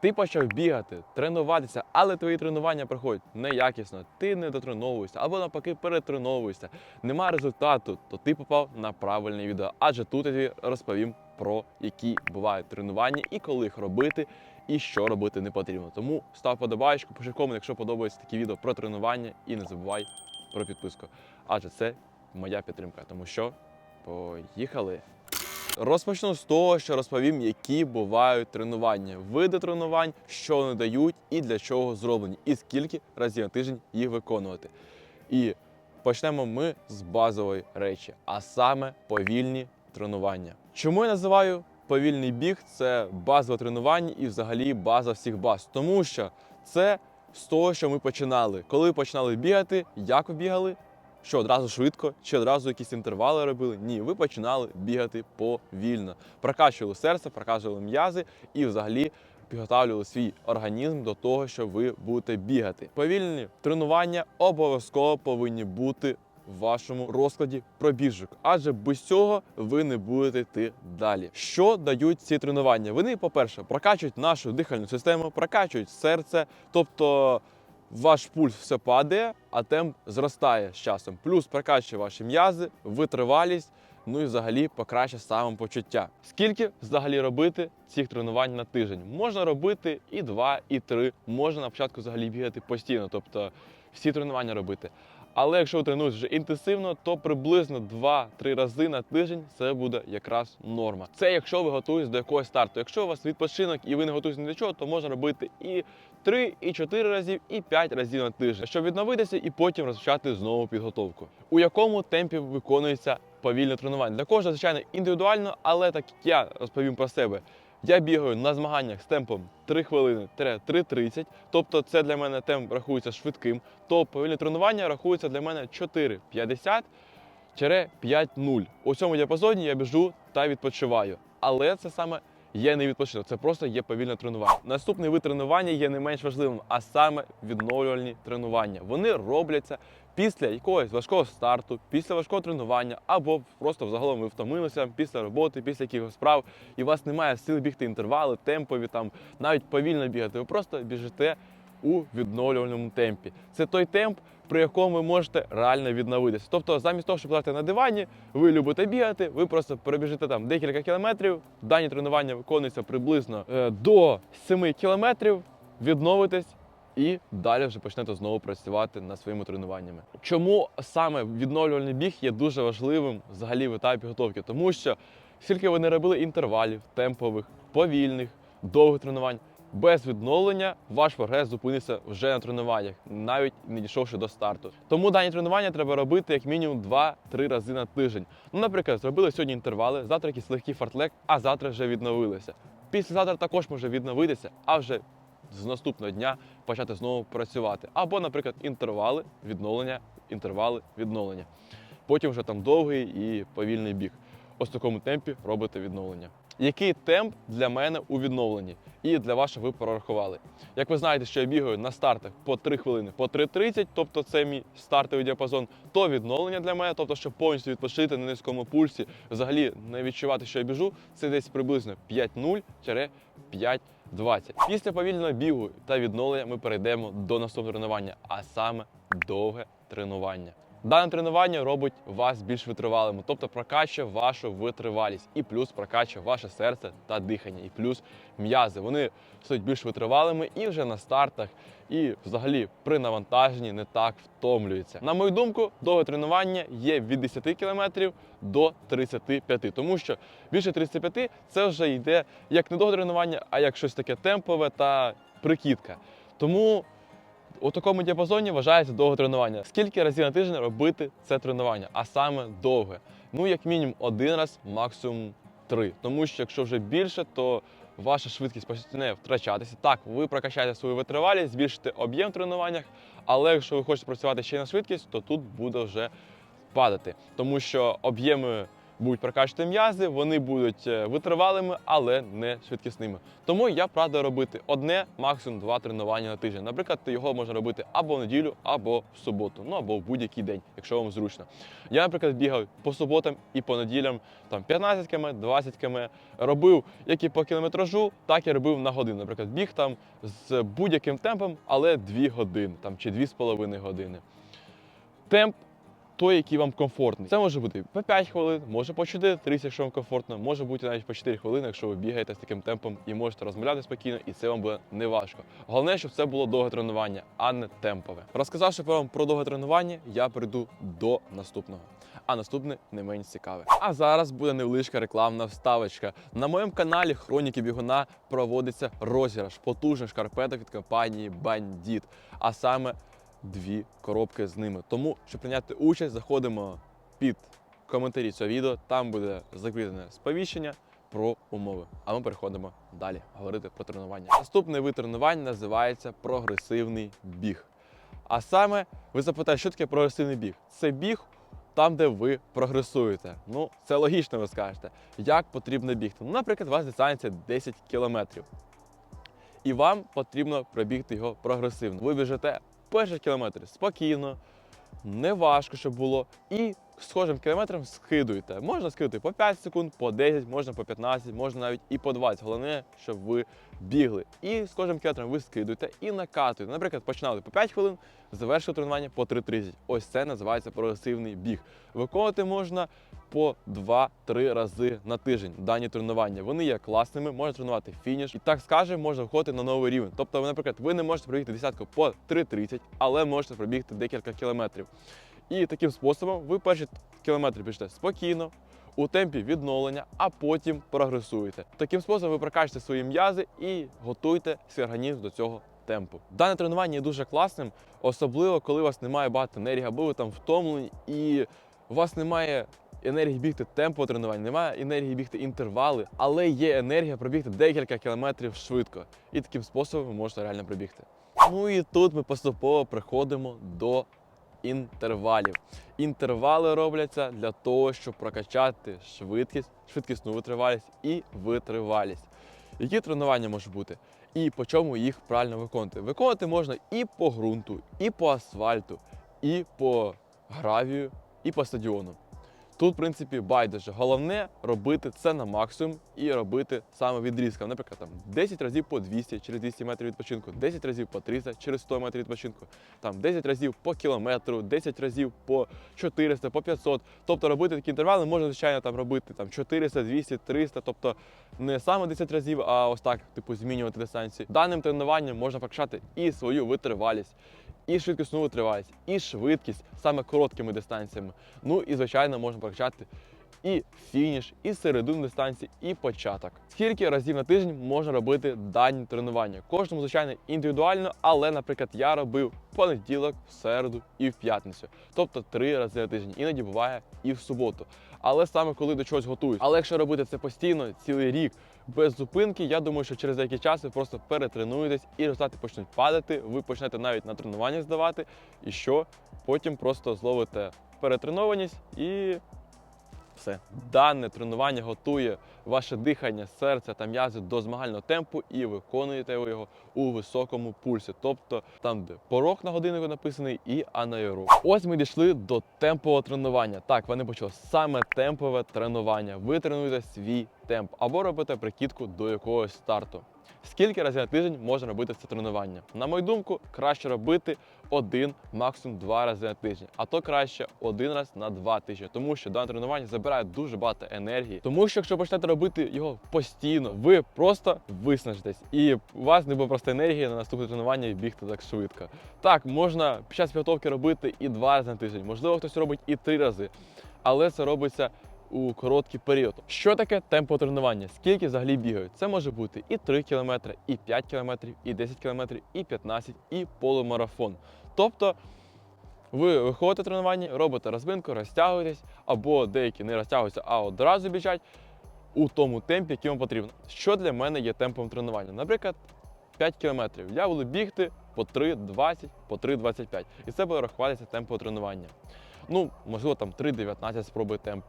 Ти почав бігати, тренуватися, але твої тренування проходять неякісно, ти не дотреновуєшся або навпаки перетреновуєшся, немає результату, то ти попав на правильне відео. Адже тут я тобі розповім про які бувають тренування і коли їх робити, і що робити не потрібно. Тому став подобаєчку, пиши комент, якщо подобаються такі відео про тренування, і не забувай про підписку. Адже це моя підтримка. Тому що поїхали. Розпочну з того, що розповім, які бувають тренування, види тренувань, що вони дають і для чого зроблені, і скільки разів на тиждень їх виконувати. І почнемо ми з базової речі, а саме повільні тренування. Чому я називаю повільний біг? Це базове тренування і взагалі база всіх баз, тому що це з того, що ми починали. Коли починали бігати, як бігали? Що одразу швидко, чи одразу якісь інтервали робили? Ні, ви починали бігати повільно. Прокачували серце, прокачували м'язи і взагалі підготавлювали свій організм до того, що ви будете бігати. Повільні тренування обов'язково повинні бути в вашому розкладі пробіжок, адже без цього ви не будете йти далі. Що дають ці тренування? Вони, по-перше, прокачують нашу дихальну систему, прокачують серце, тобто ваш пульс все падає, а темп зростає з часом. Плюс прокачує ваші м'язи, витривалість, ну і взагалі покращує самопочуття. Скільки взагалі робити цих тренувань на тиждень? Можна робити і два, і три. Можна на початку взагалі бігати постійно, тобто всі тренування робити. Але якщо ви тренуєтесь вже інтенсивно, то приблизно 2-3 рази на тиждень це буде якраз норма. Це якщо ви готуєтесь до якогось старту. Якщо у вас відпочинок і ви не готуєтесь ні до чого, то можна робити і 3, і 4 разів, і 5 разів на тиждень, щоб відновитися і потім розпочати знову підготовку. У якому темпі виконується повільне тренування? Для кожного, звичайно, індивідуально, але так як я розповім про себе. Я бігаю на змаганнях з темпом 3 хвилини 3.30, тобто це для мене темп рахується швидким, то повільне тренування рахується для мене 4.50 5.0. У цьому діапазоні я біжу та відпочиваю. Але це саме є не відпочинок, це просто є повільне тренування. Наступний вид тренування є не менш важливим, а саме відновлювальні тренування. Вони робляться після якогось важкого старту, після важкого тренування, або просто взагалом ви втомилися після роботи, після якихось справ, і у вас немає сил бігти інтервали, темпові, там навіть повільно бігати. Ви просто біжите у відновлювальному темпі. Це той темп, при якому ви можете реально відновитися. Тобто, замість того, щоб лежати на дивані, ви любите бігати, ви просто перебіжите там декілька кілометрів. Дані тренування виконуються приблизно е, до 7 кілометрів, відновитесь. І далі вже почнете знову працювати над своїми тренуваннями. Чому саме відновлювальний біг є дуже важливим взагалі в етапі підготовки? Тому що скільки ви не робили інтервалів, темпових, повільних, довгих тренувань, без відновлення ваш прогрес зупиниться вже на тренуваннях, навіть не дійшовши до старту. Тому дані тренування треба робити як мінімум 2-3 рази на тиждень. Ну, наприклад, зробили сьогодні інтервали, завтра якийсь легкий фартлек, а завтра вже відновилися. Післязавтра також може відновитися, а вже з наступного дня почати знову працювати. Або, наприклад, інтервали, відновлення, інтервали, відновлення. Потім вже там довгий і повільний біг. Ось в такому темпі робите відновлення. Який темп для мене у відновленні? І для вашого ви прорахували. Як ви знаєте, що я бігаю на стартах по 3 хвилини по 3.30, тобто це мій стартовий діапазон, то відновлення для мене, тобто, щоб повністю відпочити на низькому пульсі, взагалі не відчувати, що я біжу, це десь приблизно 5.0-5.20. Після повільного бігу та відновлення ми перейдемо до наступного тренування, а саме довге тренування. Дане тренування робить вас більш витривалими, тобто прокачує вашу витривалість, і плюс прокачує ваше серце та дихання, і плюс м'язи. Вони стають більш витривалими і вже на стартах, і взагалі при навантаженні не так втомлюються. На мою думку, довге тренування є від 10 км до 35, тому що більше 35 це вже йде як не довге тренування, а як щось таке темпове та прикидка. Тому у такому діапазоні вважається довге тренування. Скільки разів на тиждень робити це тренування, а саме довге? Ну, як мінімум один раз, максимум три. Тому що якщо вже більше, то ваша швидкість почне втрачатися. Так, ви прокачаєте свою витривалість, збільшите об'єм в тренуваннях, але якщо ви хочете працювати ще й на швидкість, то тут буде вже падати. Тому що об'єми будуть прокачувати м'язи, вони будуть е, витривалими, але не швидкісними. Тому я правда робити одне, максимум два тренування на тиждень. Наприклад, його можна робити або в неділю, або в суботу, ну або в будь-який день, якщо вам зручно. Я, наприклад, бігав по суботам і по неділям там 15 км, 20 км. Робив як і по кілометражу, так і робив на годину. Наприклад, біг там з будь-яким темпом, але 2 години там, чи 2,5 години. Темп той, який вам комфортний. Це може бути по 5 хвилин, може по 4-30, якщо вам комфортно, може бути навіть по 4 хвилини, якщо ви бігаєте з таким темпом і можете розмовляти спокійно, і це вам буде не важко. Головне, щоб це було довге тренування, а не темпове. Розказавши вам про довге тренування, я перейду до наступного. А наступне не менш цікаве. А зараз буде невеличка рекламна вставочка. На моєму каналі Хроніки Бігуна проводиться розіграш потужних шкарпеток від компанії Bandit. А саме дві коробки з ними. Тому, щоб прийняти участь, заходимо під коментарі цього відео. Там буде закріплене сповіщення про умови. А ми переходимо далі говорити про тренування. Наступний вид тренувань називається прогресивний біг. А саме, ви запитаєте, що таке прогресивний біг? Це біг там, де ви прогресуєте. Ну, це логічно, ви скажете. Як потрібно бігти? Ну, наприклад, у вас дистанція 10 кілометрів. І вам потрібно пробігти його прогресивно. Ви біжите перші кілометри спокійно, не важко, щоб було. І з кожним кілометром скидуєте. Можна скидати по 5 секунд, по 10, можна по 15, можна навіть і по 20. Головне, щоб ви бігли. І з кожним кілометром ви скидуєте і накатуєте. Наприклад, починали по 5 хвилин, завершили тренування по 3.30. Ось це називається прогресивний біг. Виконувати можна по 2-3 рази на тиждень дані тренування. Вони є класними, можна тренувати фініш. І так скажемо, можна виходити на новий рівень. Тобто, наприклад, ви не можете пробігти десятку по 3.30, але можете пробігти декілька кілометрів. І таким способом ви перші кілометри пішете спокійно, у темпі відновлення, а потім прогресуєте. Таким способом ви прокачуєте свої м'язи і готуєте свій організм до цього темпу. Дане тренування є дуже класним, особливо коли у вас немає багато енергії, або ви там втомлені і у вас немає енергії бігти темпо тренування, немає енергії бігти інтервали, але є енергія пробігти декілька кілометрів швидко. І таким способом ви можете реально пробігти. Ну і тут ми поступово приходимо до інтервалів. Інтервали робляться для того, щоб прокачати швидкість, швидкісну витривалість і витривалість. Які тренування можуть бути? І по чому їх правильно виконувати? Виконувати можна і по ґрунту, і по асфальту, і по гравію, і по стадіону. Тут, в принципі, байдуже. Головне робити це на максимум і робити саме відрізком. Наприклад, там 10 разів по 200 через 200 метрів відпочинку, 10 разів по 300 через 100 метрів відпочинку, там 10 разів по кілометру, 10 разів по 400, по 500. Тобто робити такі інтервали можна, звичайно, там робити там 400, 200, 300, тобто не саме 10 разів, а ось так, типу, змінювати дистанцію. Даним тренуванням можна прокачати і свою витривалість, і швидкісну витривалість, і швидкість саме короткими дистанціями. Ну і звичайно можна прокачати і фініш, і середину дистанції, і початок. Скільки разів на тиждень можна робити дані тренування? Кожному, звичайно, індивідуально, але, наприклад, я робив понеділок, в середу і в п'ятницю. Тобто три рази на тиждень. Іноді буває і в суботу. Але саме коли до чогось готуюсь. Але якщо робити це постійно, цілий рік, без зупинки, я думаю, що через деякий час ви просто перетренуєтесь і результати почнуть падати. Ви почнете навіть на тренування здавати, і що? Потім просто зловите перетренованість і все. Дане тренування готує ваше дихання, серце та м'язи до змагального темпу і виконуєте ви його у високому пульсі, тобто там, де порог на годиннику написаний, і анаероб. Ось ми дійшли до темпового тренування. Так, вони почали саме темпове тренування. Ви тренуєте свій темп або робите прикидку до якогось старту. Скільки разів на тиждень можна робити це тренування? На мою думку, краще робити один, максимум два рази на тиждень, а то краще один раз на два тижні, тому що дане тренування забирає дуже багато енергії. Тому що якщо почнете робити його постійно, ви просто виснажитесь, і у вас не буде просто енергії на наступне тренування і бігти так швидко. Так, можна під час підготовки робити і два рази на тиждень, можливо, хтось робить і три рази, але це робиться у короткий період. Що таке темпо тренування? Скільки взагалі бігають? Це може бути і 3 км, і 5 км, і 10 км, і 15, і полумарафон. Тобто ви виходите тренування, робите розминку, розтягуєтесь, або деякі не розтягуються, а одразу біжать у тому темпі, який вам потрібно. Що для мене є темпом тренування? Наприклад, 5 км. Я буду бігти по 3,20, по 3,25. І це буде рахуватися темпом тренування. Ну, можливо, там 3,19 спробуй темп.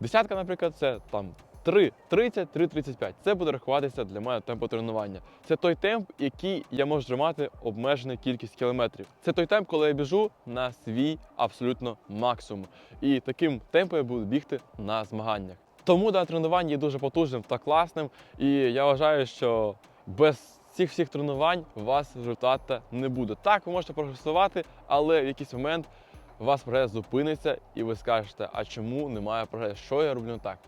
Десятка, наприклад, це там 3.30, 3.35. Це буде рахуватися для мене темпо тренування. Це той темп, який я можу тримати обмежену кількість кілометрів. Це той темп, коли я біжу на свій абсолютно максимум. І таким темпом я буду бігти на змаганнях. Тому дане тренування є дуже потужним та класним. І я вважаю, що без цих всіх тренувань у вас результату не буде. Так, ви можете прогресувати, але в якийсь момент вас прогрес зупиниться, і ви скажете, а чому немає прогресу? Що я роблю не так?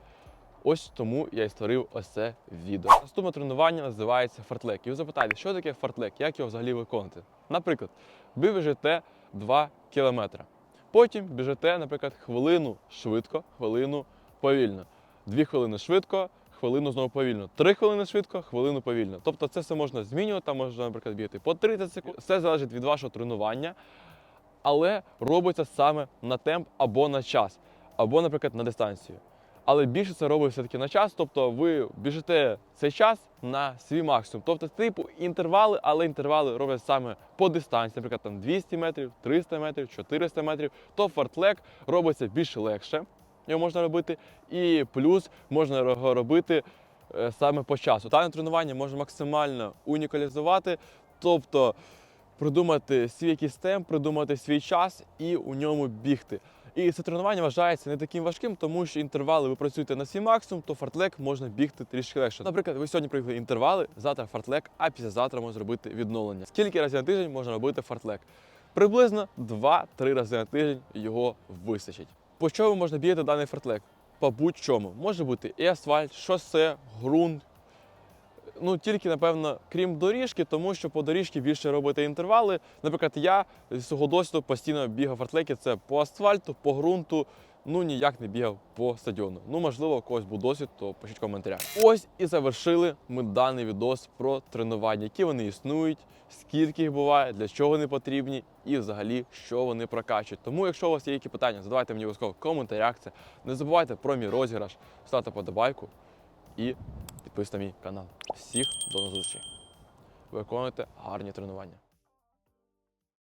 Ось тому я і створив ось це відео. Наступне тренування називається фартлек. І ви запитаєте, що таке фартлек, як його взагалі виконувати? Наприклад, ви біжите 2 кілометри. Потім біжите, наприклад, хвилину швидко, хвилину повільно. Дві хвилини швидко, хвилину знову повільно. Три хвилини швидко, хвилину повільно. Тобто це все можна змінювати, можна, наприклад, бігати по 30 секунд. Все залежить від вашого тренування, але робиться саме на темп або на час, або, наприклад, на дистанцію. Але більше це робить все-таки на час, тобто ви біжите цей час на свій максимум. Тобто, типу інтервали, але інтервали роблять саме по дистанції, наприклад, там 200 метрів, 300 метрів, 400 метрів, то фартлек робиться більш легше, його можна робити, і плюс можна його робити е, саме по часу. Дане тренування можна максимально унікалізувати, тобто придумати свій якийсь темп, придумати свій час і у ньому бігти. І це тренування вважається не таким важким, тому що інтервали ви працюєте на свій максимум, то фартлек можна бігти трішки легше. Наприклад, ви сьогодні проїхали інтервали, завтра фартлек, а післязавтра можна зробити відновлення. Скільки разів на тиждень можна робити фартлек? Приблизно 2-3 рази на тиждень його вистачить. По чому можна бігати даний фартлек? По будь-чому. Може бути і асфальт, шосе, ґрунт, ну тільки напевно, крім доріжки, тому що по доріжці більше робити інтервали. Наприклад, я з свого досвіду постійно бігав фартлеки, це по асфальту, по ґрунту. Ну ніяк не бігав по стадіону. Ну, можливо, у когось був досвід, то пишіть в коментарях. Ось і завершили ми даний відос про тренування, які вони існують, скільки їх буває, для чого вони потрібні і взагалі що вони прокачують. Тому, якщо у вас є які питання, задавайте мені обов'язково в коментарях. Це не забувайте про мій розіграш, ставте подобайку і підписуйтесь на мій канал. Всіх до зустрічі. Виконуйте гарні тренування.